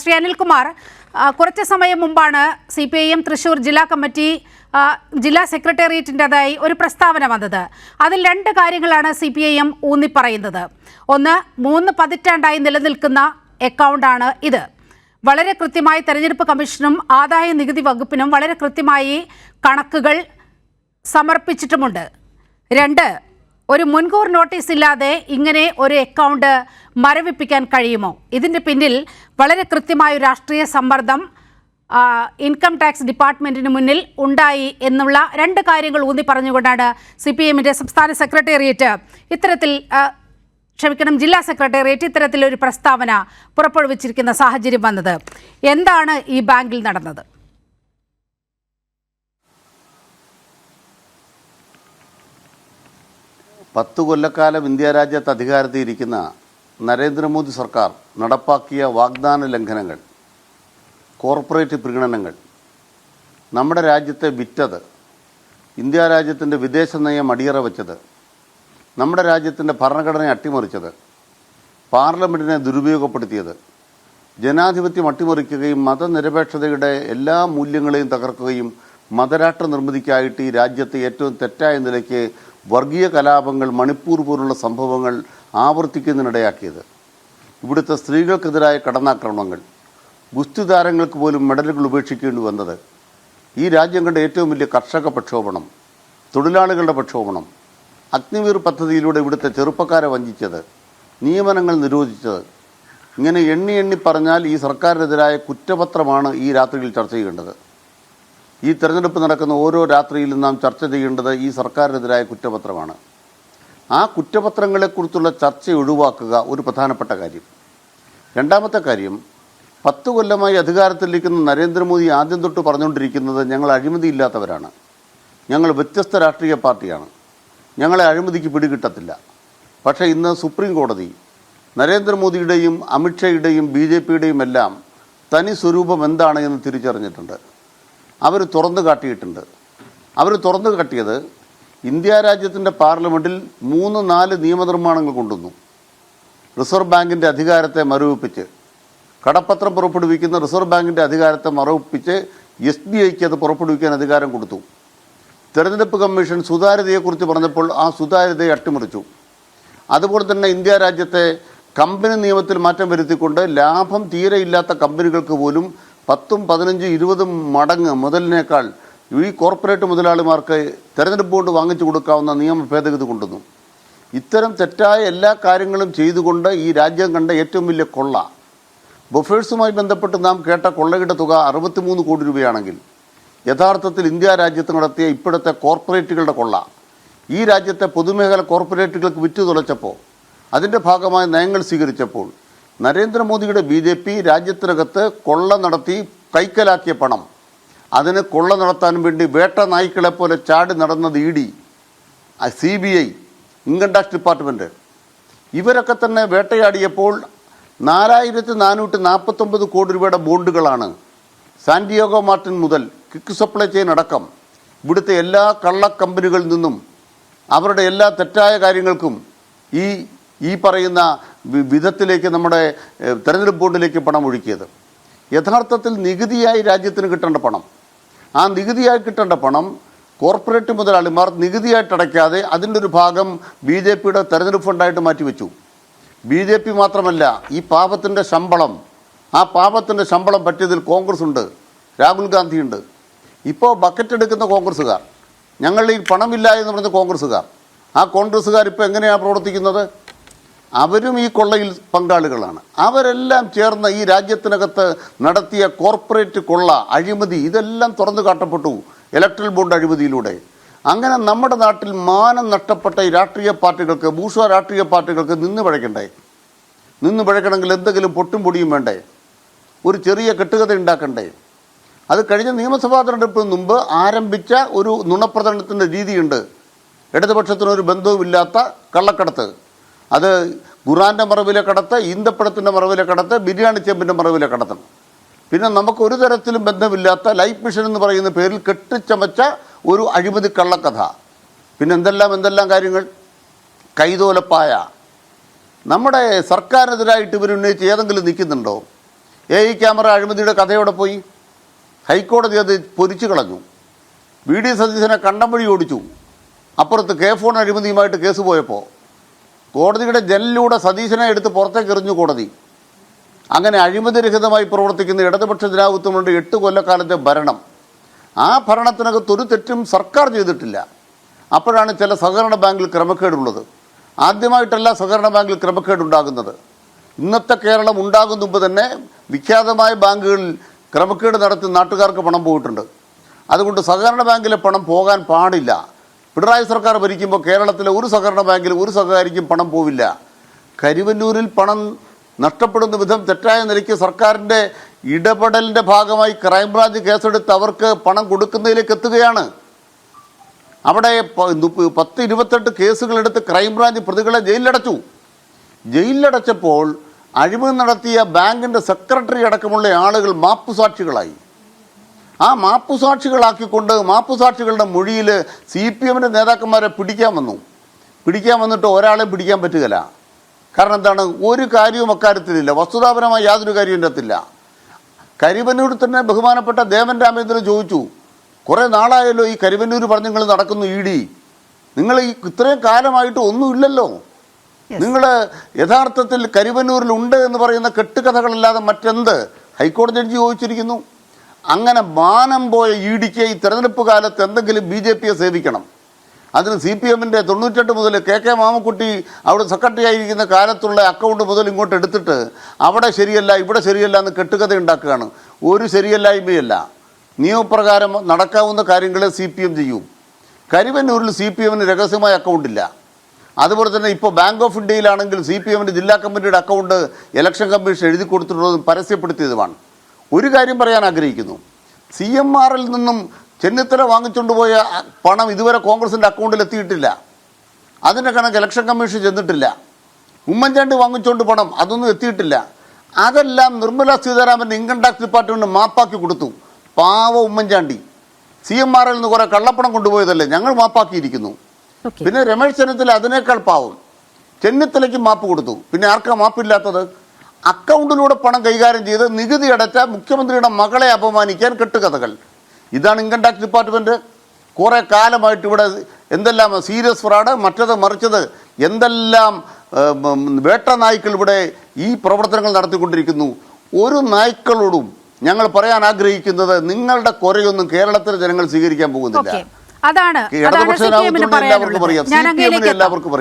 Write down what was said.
ശ്രീ അനിൽകുമാർ കുറച്ച് സമയം മുമ്പാണ് C P I M Thrissur ജില്ലാ കമ്മിറ്റി ജില്ലാ സെക്രട്ടേറിയറ്റിന്റെതായി ഒരു പ്രസ്താവന വന്നത്. അതിൽ രണ്ട് കാര്യങ്ങളാണ് സി പി ഐ എം ഊന്നിപ്പറയുന്നത്. ഒന്ന് മൂന്ന് പതിറ്റാണ്ടായി നിലനിൽക്കുന്ന അക്കൗണ്ടാണ് ഇത്. വളരെ കൃത്യമായി തെരഞ്ഞെടുപ്പ് കമ്മീഷനും ആദായ നികുതി വകുപ്പിനും വളരെ കൃത്യമായി കണക്കുകൾ സമർപ്പിച്ചിട്ടുമുണ്ട്. രണ്ട് ഒരു മുൻകൂർ നോട്ടീസ് ഇല്ലാതെ ഇങ്ങനെ ഒരു അക്കൗണ്ട് മരവിപ്പിക്കാൻ കഴിയുമോ? ഇതിന്റെ പിന്നിൽ വളരെ കൃത്യമായ രാഷ്ട്രീയ സമ്മർദ്ദം ഇൻകം ടാക്സ് ഡിപ്പാർട്ട്മെന്റിന് മുന്നിൽ ഉണ്ടായി എന്നുള്ള രണ്ട് കാര്യങ്ങൾ ഊന്നി പറഞ്ഞുകൊണ്ടാണ് സി പി എമ്മിന്റെ സംസ്ഥാന സെക്രട്ടേറിയറ്റ് ഇത്തരത്തിൽ ക്ഷമിക്കണം ജില്ലാ സെക്രട്ടേറിയറ്റ് ഇത്തരത്തിലൊരു പ്രസ്താവന പുറപ്പെടുവിച്ചിരിക്കുന്ന സാഹചര്യം വന്നത്. എന്താണ് ഈ ബാങ്കിൽ നടന്നത്? പത്ത് കൊല്ലക്കാലം ഇന്ത്യ രാജ്യത്ത് അധികാരത്തിൽ ഇരിക്കുന്ന നരേന്ദ്രമോദി സർക്കാർ നടപ്പാക്കിയ വാഗ്ദാന ലംഘനങ്ങൾ കോർപ്പറേറ്റ് പ്രീണനങ്ങൾ നമ്മുടെ രാജ്യത്തെ വിറ്റത് ഇന്ത്യ രാജ്യത്തിന്റെ വിദേശ നയം അടിയറ വെച്ചത് നമ്മുടെ രാജ്യത്തിന്റെ ഭരണഘടനയെ അട്ടിമറിച്ചത് പാർലമെന്റിനെ ദുരുപയോഗപ്പെടുത്തിയത് ജനാധിപത്യം അട്ടിമറിക്കുകയും മതനിരപേക്ഷതയുടെ എല്ലാ മൂല്യങ്ങളെയും തകർക്കുകയും മതരാഷ്ട്ര നിർമ്മിതിക്കായിട്ട് ഈ രാജ്യത്തെ ഏറ്റവും തെറ്റായ നിലയ്ക്ക് വർഗീയ കലാപങ്ങൾ മണിപ്പൂർ പോലുള്ള സംഭവങ്ങൾ ആവർത്തിക്കുന്നതിനിടയാക്കിയത്. ഇവിടുത്തെ സ്ത്രീകൾക്കെതിരായ കടന്നാക്രമണങ്ങൾ ഗുസ്തി താരങ്ങൾക്ക് പോലും മെഡലുകൾ ഉപേക്ഷിക്കേണ്ടി വന്നത് ഈ രാജ്യം കണ്ട ഏറ്റവും വലിയ കർഷക പ്രക്ഷോഭണം തൊഴിലാളികളുടെ പ്രക്ഷോഭണം അഗ്നിവീർ പദ്ധതിയിലൂടെ ഇവിടുത്തെ ചെറുപ്പക്കാരെ വഞ്ചിച്ചത് നിയമനങ്ങൾ നിരോധിച്ചത്. ഇങ്ങനെ എണ്ണി എണ്ണി പറഞ്ഞാൽ ഈ സർക്കാരിനെതിരായ കുറ്റപത്രമാണ് ഈ രാത്രിയിൽ ചർച്ച ചെയ്യേണ്ടത്. ഈ തെരഞ്ഞെടുപ്പ് നടക്കുന്ന ഓരോ രാത്രിയിലും നാം ചർച്ച ചെയ്യേണ്ടത് ഈ സർക്കാരിനെതിരായ കുറ്റപത്രമാണ്. ആ കുറ്റപത്രങ്ങളെക്കുറിച്ചുള്ള ചർച്ച ഒഴിവാക്കുക ഒരു പ്രധാനപ്പെട്ട കാര്യം. രണ്ടാമത്തെ കാര്യം പത്ത് കൊല്ലമായി അധികാരത്തിലിരിക്കുന്ന നരേന്ദ്രമോദി ആദ്യം തൊട്ട് പറഞ്ഞുകൊണ്ടിരിക്കുന്നത് ഞങ്ങൾ അഴിമതിയില്ലാത്തവരാണ്. ഞങ്ങൾ വ്യത്യസ്ത രാഷ്ട്രീയ പാർട്ടിയാണ്. ഞങ്ങളെ അഴിമതിക്ക് പിടികിട്ടത്തില്ല. പക്ഷേ ഇന്ന് സുപ്രീം കോടതി നരേന്ദ്രമോദിയുടെയും അമിത്ഷായുടെയും ബി ജെ പിയുടെയും എല്ലാം തനി സ്വരൂപം എന്താണ് എന്ന് തിരിച്ചറിഞ്ഞിട്ടുണ്ട്. അവർ തുറന്നു കാട്ടിയിട്ടുണ്ട്. അവർ തുറന്നു കാട്ടിയത് ഇന്ത്യ രാജ്യത്തിന്റെ പാർലമെന്റിൽ മൂന്ന് നാല് നിയമനിർമ്മാണങ്ങൾ കൊണ്ടുവന്നു. റിസർവ് ബാങ്കിന്റെ അധികാരത്തെ മരവിപ്പിച്ച്. കടപ്പത്രം പുറപ്പെടുവിക്കുന്ന റിസർവ് ബാങ്കിന്റെ അധികാരത്തെ മറവിപ്പിച്ച് എസ് ബി ഐക്ക് അത് പുറപ്പെടുവിക്കാൻ അധികാരം കൊടുത്തു. തെരഞ്ഞെടുപ്പ് കമ്മീഷൻ സുതാര്യതയെക്കുറിച്ച് പറഞ്ഞപ്പോൾ ആ സുതാര്യതയെ അട്ടിമറിച്ചു. അതുപോലെ തന്നെ ഇന്ത്യ രാജ്യത്തെ കമ്പനി നിയമത്തിൽ മാറ്റം വരുത്തിക്കൊണ്ട് ലാഭം തീരെ ഇല്ലാത്ത കമ്പനികൾക്ക് പോലും പത്തും പതിനഞ്ചും ഇരുപതും മടങ്ങ് മുതലിനേക്കാൾ ഈ കോർപ്പറേറ്റ് മുതലാളിമാർക്ക് തെരഞ്ഞെടുപ്പ് കൊണ്ട് വാങ്ങിച്ചു കൊടുക്കാവുന്ന നിയമ ഭേദഗതി കൊണ്ടുവന്നു. ഇത്തരം തെറ്റായ എല്ലാ കാര്യങ്ങളും ചെയ്തുകൊണ്ട് ഈ രാജ്യം കണ്ട ഏറ്റവും വലിയ കൊള്ള. ബൊഫേഴ്സുമായി ബന്ധപ്പെട്ട് നാം കേട്ട കൊള്ളയുടെ തുക അറുപത്തിമൂന്ന് കോടി രൂപയാണെങ്കിൽ യഥാർത്ഥത്തിൽ ഇന്ത്യ രാജ്യത്ത് നടത്തിയ ഇപ്പോഴത്തെ കോർപ്പറേറ്റുകളുടെ കൊള്ള. ഈ രാജ്യത്തെ പൊതുമേഖല കോർപ്പറേറ്റുകൾക്ക് വിറ്റു തുളച്ചപ്പോൾ അതിന്റെ ഭാഗമായി നയങ്ങൾ സ്വീകരിച്ചപ്പോൾ നരേന്ദ്രമോദിയുടെ ബി ജെ പി രാജ്യത്തിനകത്ത് കൊള്ള നടത്തി കൈക്കലാക്കിയ പണം. അതിന് കൊള്ള നടത്താൻ വേണ്ടി വേട്ട നായ്ക്കളെ പോലെ ചാടി നടന്നത് E D C B I income tax department ഇവരൊക്കെ തന്നെ വേട്ടയാടിയപ്പോൾ നാലായിരത്തി നാനൂറ്റി നാൽപ്പത്തൊമ്പത് കോടി രൂപയുടെ ബോണ്ടുകളാണ് സാന്റിയോഗോ മാർട്ടിൻ മുതൽ കിക്ക് സപ്ലൈ ചെയിൻ അടക്കം ഇവിടുത്തെ എല്ലാ കള്ളക്കമ്പനികളിൽ നിന്നും അവരുടെ എല്ലാ തെറ്റായ കാര്യങ്ങൾക്കും ഈ ഈ പറയുന്ന വിധത്തിലേക്ക് നമ്മുടെ തെരഞ്ഞെടുപ്പ് ബോർഡിലേക്ക് പണം ഒഴുക്കിയത്. യഥാർത്ഥത്തിൽ നികുതിയായി രാജ്യത്തിന് കിട്ടേണ്ട പണം. ആ നികുതിയായി കിട്ടേണ്ട പണം കോർപ്പറേറ്റ് മുതലാളിമാർ നികുതിയായിട്ട് അടയ്ക്കാതെ അതിന്റെ ഒരു ഭാഗം ബി ജെ പിയുടെ തെരഞ്ഞെടുപ്പ് ഫണ്ടായിട്ട് മാറ്റിവെച്ചു. ബി ജെ പി മാത്രമല്ല ഈ പാപത്തിന്റെ ശമ്പളം ആ പാപത്തിന്റെ ശമ്പളം പറ്റിയതിൽ കോൺഗ്രസ് ഉണ്ട് രാഹുൽ ഗാന്ധി ഉണ്ട് ഇപ്പോൾ ബക്കറ്റ് എടുക്കുന്ന കോൺഗ്രസ്സുകാർ ഞങ്ങൾ ഈ പണമില്ല എന്ന് പറഞ്ഞ കോൺഗ്രസ്സുകാർ ആ കോൺഗ്രസ്സുകാർ ഇപ്പോൾ എങ്ങനെയാണ് പ്രവർത്തിക്കുന്നത്? അവരും ഈ കൊള്ളയിൽ പങ്കാളികളാണ്. അവരെല്ലാം ചേർന്ന് ഈ രാജ്യത്തിനകത്ത് നടത്തിയ കോർപ്പറേറ്റ് കൊള്ള അഴിമതി ഇതെല്ലാം തുറന്നു കാട്ടപ്പെട്ടു ഇലക്ട്രൽ ബോണ്ട് അഴിമതിയിലൂടെ. അങ്ങനെ നമ്മുടെ നാട്ടിൽ മാനം നഷ്ടപ്പെട്ട ഈ രാഷ്ട്രീയ പാർട്ടികൾക്ക് ഭൂഷ രാഷ്ട്രീയ പാർട്ടികൾക്ക് നിന്ന് പഴയ്ക്കണ്ടേ നിന്ന് പഴയ്ക്കണമെങ്കിൽ എന്തെങ്കിലും പൊട്ടും പൊടിയും വേണ്ടേ? ഒരു ചെറിയ കെട്ടുകഥ ഉണ്ടാക്കണ്ടേ? അത് കഴിഞ്ഞ നിയമസഭാ തെരഞ്ഞെടുപ്പിന് മുമ്പ് ആരംഭിച്ച ഒരു നുണപ്രചരണത്തിന്റെ രീതിയുണ്ട്. ഇടതുപക്ഷത്തിനൊരു ബന്ധവുമില്ലാത്ത കള്ളക്കടത്ത്. അത് ഖുറാന്റെ മറവിലെ കടത്ത് ഈന്തപ്പഴത്തിന്റെ മറവിലെ കടത്ത് ബിരിയാണി ചെമ്പിന്റെ മറവിലെ കടത്തണം പിന്നെ നമുക്ക് ഒരു തരത്തിലും ബന്ധമില്ലാത്ത ലൈഫ് മിഷൻ എന്ന് പറയുന്ന പേരിൽ കെട്ടിച്ചമച്ച ഒരു അഴിമതി കള്ളക്കഥ. പിന്നെ എന്തെല്ലാം എന്തെല്ലാം കാര്യങ്ങൾ? കൈതോലപ്പായ. നമ്മുടെ സർക്കാരിനെതിരായിട്ട് ഇവർ ഉന്നയിച്ച് ഏതെങ്കിലും നിൽക്കുന്നുണ്ടോ? എ ഐ ക്യാമറ അഴിമതിയുടെ കഥയോടെ പോയി? ഹൈക്കോടതി അത് പൊരിച്ചു കളഞ്ഞു. വി ഡി സതീശനെ കണ്ടം വഴി ഓടിച്ചു. അപ്പുറത്ത് കെ ഫോൺ അഴിമതിയുമായിട്ട് കേസ് പോയപ്പോൾ കോടതിയുടെ ജനലിലൂടെ സതീശനെ എടുത്ത് പുറത്തേക്ക് എറിഞ്ഞു കോടതി. അങ്ങനെ അഴിമതിരഹിതമായി പ്രവർത്തിക്കുന്ന ഇടതുപക്ഷ ജനാധിപത്യമുണ്ട് എട്ട് കൊല്ലക്കാലത്തെ ഭരണം. ആ ഭരണത്തിനകത്ത് ഒരു തെറ്റും സർക്കാർ ചെയ്തിട്ടില്ല. അപ്പോഴാണ് ചില സഹകരണ ബാങ്കിൽ ക്രമക്കേടുള്ളത്. ആദ്യമായിട്ടല്ല സഹകരണ ബാങ്കിൽ ക്രമക്കേടുണ്ടാകുന്നത്. ഇന്നത്തെ കേരളം ഉണ്ടാകും മുമ്പ് തന്നെ വിഖ്യാതമായ ബാങ്കുകളിൽ ക്രമക്കേട് നടത്തി നാട്ടുകാർക്ക് പണം പോയിട്ടുണ്ട്. അതുകൊണ്ട് സഹകരണ ബാങ്കിലെ പണം പോകാൻ പാടില്ല. പിണറായി സർക്കാർ ഭരിക്കുമ്പോൾ കേരളത്തിലെ ഒരു സഹകരണ ബാങ്കിൽ ഒരു സഹകാരിക്കും പണം പോവില്ല. കരുവന്നൂരിൽ പണം നഷ്ടപ്പെടുന്ന വിധം തെറ്റായ നിലയ്ക്ക് സർക്കാരിന്റെ ഇടപെടലിന്റെ ഭാഗമായി ക്രൈംബ്രാഞ്ച് കേസെടുത്ത് അവർക്ക് പണം കൊടുക്കുന്നതിലേക്ക് എത്തുകയാണ്. അവിടെ പത്ത് ഇരുപത്തെട്ട് കേസുകളെടുത്ത് ക്രൈംബ്രാഞ്ച് പ്രതികളെ ജയിലിലടച്ചു. ജയിലിലടച്ചപ്പോൾ അഴിമതി നടത്തിയ ബാങ്കിന്റെ സെക്രട്ടറി അടക്കമുള്ള ആളുകൾ മാപ്പുസാക്ഷികളായി. ആ മാപ്പുസാക്ഷികളാക്കിക്കൊണ്ട് മാപ്പുസാക്ഷികളുടെ മൊഴിയിൽ സി പി എമ്മിന്റെ നേതാക്കന്മാരെ പിടിക്കാൻ വന്നു. പിടിക്കാൻ വന്നിട്ട് ഒരാളെ പിടിക്കാൻ പറ്റുകയില്ല. കാരണം എന്താണ്? ഒരു കാര്യവും അക്കാര്യത്തിലില്ല. വസ്തുതാപരമായ യാതൊരു കാര്യവും എന്റെ അകത്തില്ല കരിവന്നൂർ തന്നെ ബഹുമാനപ്പെട്ട ദേവൻ രാമേന്ദ്രൻ ചോദിച്ചു കുറേ നാളായല്ലോ ഈ കരിവന്നൂർ പറഞ്ഞ് നിങ്ങൾ നടക്കുന്നു ഇ ഡി. നിങ്ങൾ ഈ ഇത്രയും കാലമായിട്ട് ഒന്നുമില്ലല്ലോ നിങ്ങൾ യഥാർത്ഥത്തിൽ കരിവന്നൂരിൽ ഉണ്ട് എന്ന് പറയുന്ന കെട്ടുകഥകളല്ലാതെ മറ്റെന്ത്? ഹൈക്കോടതി ജഡ്ജി ചോദിച്ചിരിക്കുന്നു. അങ്ങനെ മാനം പോയ ഇ ഡിക്ക് ഈ തെരഞ്ഞെടുപ്പ് കാലത്ത് എന്തെങ്കിലും ബി ജെ പിയെ സേവിക്കണം. അതിന് സി പി എമ്മിന്റെ തൊണ്ണൂറ്റെട്ട് മുതൽ കെ കെ മാമക്കുട്ടി അവിടെ സെക്രട്ടറി ആയിരിക്കുന്ന കാലത്തുള്ള അക്കൗണ്ട് മുതൽ ഇങ്ങോട്ട് എടുത്തിട്ട് അവിടെ ശരിയല്ല ഇവിടെ ശരിയല്ല എന്ന് കെട്ടുകഥ ഉണ്ടാക്കുകയാണ്. ഒരു ശരിയല്ലായ്മയല്ല. നിയമപ്രകാരം നടക്കാവുന്ന കാര്യങ്ങളെ സി പി എം ചെയ്യും. കരിവന്നൂരിൽ സി പി എമ്മിന് രഹസ്യമായ അക്കൗണ്ടില്ല അതുപോലെ തന്നെ ഇപ്പോൾ ബാങ്ക് ഓഫ് ഇന്ത്യയിലാണെങ്കിൽ സി പി എമ്മിന്റെ ജില്ലാ കമ്മിറ്റിയുടെ അക്കൗണ്ട് ഇലക്ഷൻ കമ്മീഷൻ എഴുതി കൊടുത്തിട്ടുള്ളതും പരസ്യപ്പെടുത്തിയതുമാണ്. ഒരു കാര്യം പറയാൻ ആഗ്രഹിക്കുന്നു. സി എം ആറിൽ നിന്നും ചെന്നിത്തല വാങ്ങിച്ചുകൊണ്ട് പോയ പണം ഇതുവരെ കോൺഗ്രസിന്റെ അക്കൗണ്ടിൽ എത്തിയിട്ടില്ല. അതിന്റെ കണക്ക് ഇലക്ഷൻ കമ്മീഷൻ ചെന്നിട്ടില്ല. ഉമ്മൻചാണ്ടി വാങ്ങിച്ചുകൊണ്ട് പണം അതൊന്നും എത്തിയിട്ടില്ല. അതെല്ലാം നിർമ്മല സീതാരാമന്റെ ഇൻകം ടാക്സ് ഡിപ്പാർട്ട്മെന്റ് മാപ്പാക്കി കൊടുത്തു. പാവ ഉമ്മൻചാണ്ടി. സി എം ആറിൽ നിന്ന് കുറേ കള്ളപ്പണം കൊണ്ടുപോയതല്ലേ? ഞങ്ങൾ മാപ്പാക്കിയിരിക്കുന്നു. പിന്നെ രമേശ് ചെന്നിത്തല അതിനേക്കാൾ പാവം. ചെന്നിത്തലയ്ക്ക് മാപ്പ് കൊടുത്തു. പിന്നെ ആർക്കാ മാപ്പില്ലാത്തത്? അക്കൗണ്ടിലൂടെ പണം കൈകാര്യം ചെയ്ത് നികുതി അടച്ച മുഖ്യമന്ത്രിയുടെ മകളെ അപമാനിക്കാൻ കെട്ടുകഥകൾ. ഇതാണ് ഇൻകം ടാക്സ് ഡിപ്പാർട്ട്മെന്റ് കുറേ കാലമായിട്ട് ഇവിടെ എന്തെല്ലാം സീരിയസ് ഫ്രോഡ് മറ്റത് മറിച്ചത് എന്തെല്ലാം വേട്ട നായ്ക്കൾ ഇവിടെ ഈ പ്രവർത്തനങ്ങൾ നടത്തിക്കൊണ്ടിരിക്കുന്നു. ഒരു നായ്ക്കളോടും ഞങ്ങൾ പറയാൻ ആഗ്രഹിക്കുന്നത് നിങ്ങളുടെ കുറയൊന്നും കേരളത്തിലെ ജനങ്ങൾ സ്വീകരിക്കാൻ പോകുന്നില്ല. അതാണ്. എല്ലാവർക്കും പറയാം അറിയാം. എല്ലാവർക്കും അറിയാം